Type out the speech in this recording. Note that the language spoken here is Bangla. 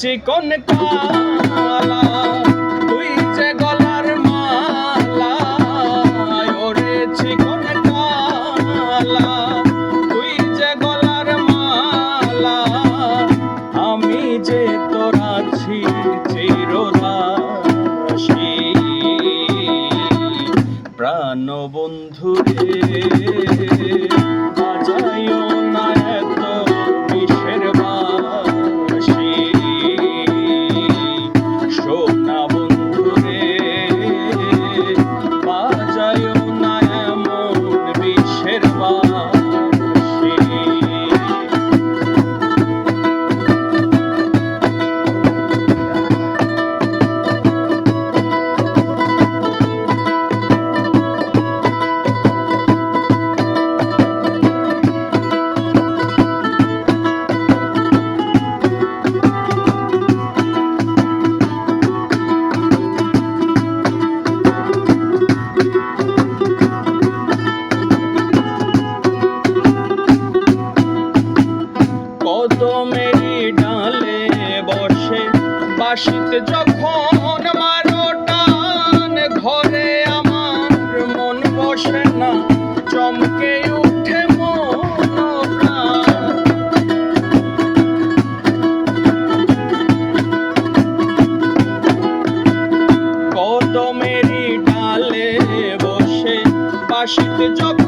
চিকন কালা আসিতে যখন মারো টান, ঘরে আমার মন বসে না, চমকে উঠে মন ডালে বসে বাসিতে যখন